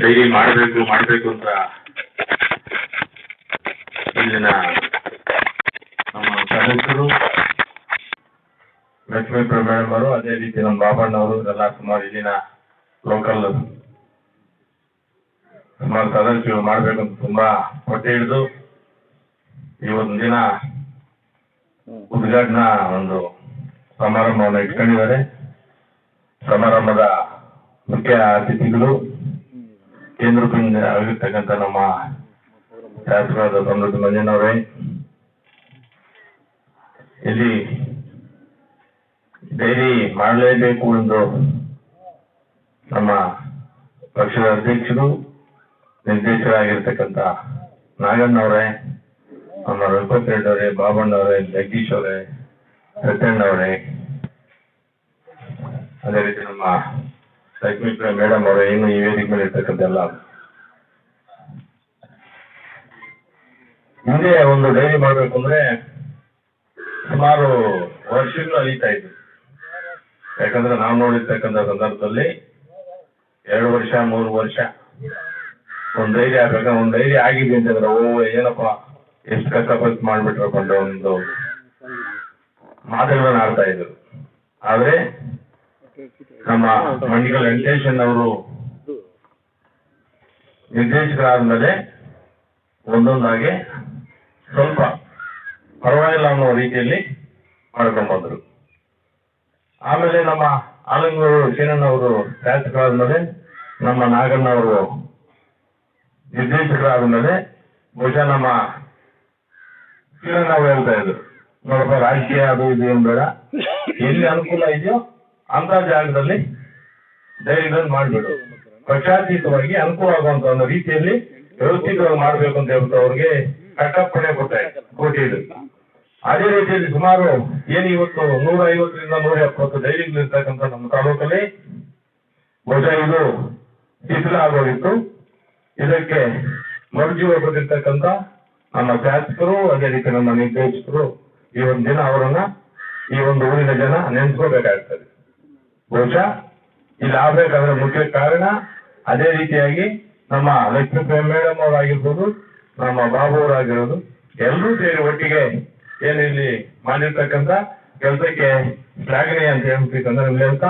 Dairy ಮಾಡಬೇಕು ಮಾಡಬೇಕು ಅಂತ ಇಲ್ಲಿನ ನಮ್ಮ ಸದಸ್ಯರು ಲಕ್ಷ್ಮೀ ಅವರು, ಅದೇ ರೀತಿ ನಮ್ಮ ಬಾಬಣ್ಣವರು ಇದೆಲ್ಲ ಸುಮಾರು ಇಲ್ಲಿನ ಲೋಕಲ್ ಸುಮಾರು ಸದಸ್ಯರು ಮಾಡ್ಬೇಕಂತ ತುಂಬಾ ಹೊಟ್ಟೆ ಹಿಡಿದು ಒಂದು ದಿನ ಉದ್ಘಾಟನಾ ಒಂದು ಸಮಾರಂಭವನ್ನು ಇಟ್ಕೊಂಡಿದ್ದಾರೆ. ಸಮಾರಂಭದ ಮುಖ್ಯ ಅತಿಥಿಗಳು ಕೇಂದ್ರದಿಂದ ಆಗಿರ್ತಕ್ಕಂಥ ನಮ್ಮ ಶಾಸಕರಾದ ಸಮೃದ್ಧ ಮಂಜನವರೇ ಇಲ್ಲಿ ಡೈರಿ ಮಾಡಲೇಬೇಕು ಎಂದು ನಮ್ಮ ಪಕ್ಷದ ಅಧ್ಯಕ್ಷರು ನಿರ್ದೇಶಕರಾಗಿರ್ತಕ್ಕಂಥ ನಾಗಣ್ಣವರೇ ನಮ್ಮ ರಘುಪತ್ ರೆಡ್ಡಿ ಅವರೇ ಬಾಬಣ್ಣವರೇ ಜಗದೀಶ್ ಅವರೇ ಸತ್ಯಣ್ಣವರೇ ಅದೇ ರೀತಿ ನಮ್ಮ ಲಕ್ಷ್ಮೀ ಮೇಡಮ್ ಅವರು ಏನು ಈ ವೇದಿಕೆ ಮೇಲೆ ಇರ್ತಕ್ಕಂಥ ಎಲ್ಲ ಹಿಂದೆ ಒಂದು ಡೈರಿ ಮಾಡಬೇಕು ಅಂದ್ರೆ ಸುಮಾರು ವರ್ಷಗಳು ಅಲೀತಾ ಇದ್ವಿ. ಯಾಕಂದ್ರೆ ನಾವು ನೋಡಿರ್ತಕ್ಕಂಥ ಸಂದರ್ಭದಲ್ಲಿ ಎರಡು ವರ್ಷ, ಮೂರು ವರ್ಷ, ಒಂದ್ ಡೈರಿ ಆಗ್ಬೇಕು ಒಂದ್ ಡೈರಿ ಆಗಿದೆ ಅಂತಂದ್ರೆ ಓ, ಏನಪ್ಪ, ಎಷ್ಟು ಕಷ್ಟಪಟ್ಟು ಮಾಡ್ಬಿಟ್ರಪ್ಪ ಒಂದು ಮಾತುಗಳನ್ನ ಆಡ್ತಾ ಇದ್ರು. ಆದ್ರೆ ನಮ್ಮ ಮಂಡಿಗಳ ವೆಂಕಟೇಶನ್ ಅವರು ನಿರ್ದೇಶಕರಾದ್ಮೇಲೆ ಒಂದೊಂದಾಗಿ ಸ್ವಲ್ಪ ಪರವಾಗಿಲ್ಲ ಅನ್ನೋ ರೀತಿಯಲ್ಲಿ ಮಾಡ್ಕೊಂಡು ಬಂದರು. ಆಮೇಲೆ ನಮ್ಮ ಆಲಂಗೂರು ಶೀನಣ್ಣವರು ಶಾಸಕರಾದ್ಮೇಲೆ ನಮ್ಮ ಆಗಾದ ಮೇಲೆ ಬಹುಶಃ ನಮ್ಮ ಶೀನಣ್ಣ ಅವರು ಹೇಳ್ತಾ ಇದ್ರು, ನೋಡಪ್ಪ, ರಾಜಕೀಯ ಅದು ಇದು ಏನ್ ಬೇಡ. ಎಲ್ಲಿ ಅನುಕೂಲ ಇದೆಯೋ ಅಂತ ಜಾಗದಲ್ಲಿ ಧೈರ್ಯದಲ್ಲಿ ಮಾಡ್ಬಿಡು. ಅನುಕೂಲ ಆಗುವಂತ ಒಂದು ರೀತಿಯಲ್ಲಿ ವ್ಯವಸ್ಥಿತವಾಗಿ ಮಾಡಬೇಕು ಅಂತ ಹೇಳ್ಬಿಟ್ಟು ಅವ್ರಿಗೆ ಕಟ್ಟಪ್ಪಣೆ ಕೊಟ್ಟೆ ಕೊಟ್ಟಿದ್ದು ಅದೇ ರೀತಿಯಲ್ಲಿ ಸುಮಾರು ಏನು ಇವತ್ತು ನೂರ ಐವತ್ತರಿಂದ ನೂರ ಎಪ್ಪತ್ತು ಡೈರಿಗಳು ಇರ್ತಕ್ಕಂಥ ನಮ್ಮ ತಾಲೂಕಲ್ಲಿ ಬಹುಶಃ ಇದು ಶಿಥಿಲ ಆಗೋಗಿತ್ತು ಇದಕ್ಕೆ ಮರುಜೀವ ಕೊಟ್ಟಿರ್ತಕ್ಕಂಥ ನಮ್ಮ ಶಾಸಕರು, ಅದೇ ರೀತಿ ನಮ್ಮ ನಿರ್ದೇಶಕರು ಈ ಒಂದು ದಿನ ಅವರನ್ನ ಈ ಒಂದು ಊರಿನ ಜನ ನೆನೆಸ್ಕೋಬೇಕಾಗ್ತದೆ ಬಹುಶಃ ಇದಾಗಬೇಕಾದ್ರೆ ಮುಖ್ಯ ಕಾರಣ. ಅದೇ ರೀತಿಯಾಗಿ ನಮ್ಮ ಲಕ್ಷ್ಮೀ ಮೇಡಮ್ ಅವರಾಗಿರ್ಬೋದು, ನಮ್ಮ ಬಾಬು ಅವರಾಗಿರೋದು ಎಲ್ಲರೂ ಸೇರಿ ಒಟ್ಟಿಗೆ ಏನಿಲ್ಲಿ ಮಾಡಿರ್ತಕ್ಕಂಥ ಕೆಲಸಕ್ಕೆ ಶ್ಲಾಘನೆ ಅಂತ ಹೇಳ್ಬೇಕಂದ್ರೆ ಅಂತ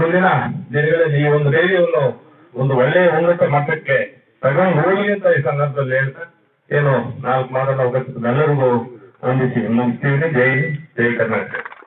ಮುಂದಿನ ದಿನಗಳಲ್ಲಿ ಈ ಒಂದು ಡೈರಿಯನ್ನು ಒಂದು ಒಳ್ಳೆಯ ಉನ್ನತ ಮಟ್ಟಕ್ಕೆ ತಗೊಂಡು ಹೋಗಿ ಅಂತ ಈ ಸಂದರ್ಭದಲ್ಲಿ ಹೇಳ್ತಾ, ಏನು ನಾಲ್ಕು ಮಾತಾಡೋ ಅವಕಾಶ ಎಲ್ಲರಿಗೂ ವಂದಿಸಿ ಮುಗಿಸ್ತೀವಿ ಜೈ ಜೈ ಕರ್ನಾಟಕ.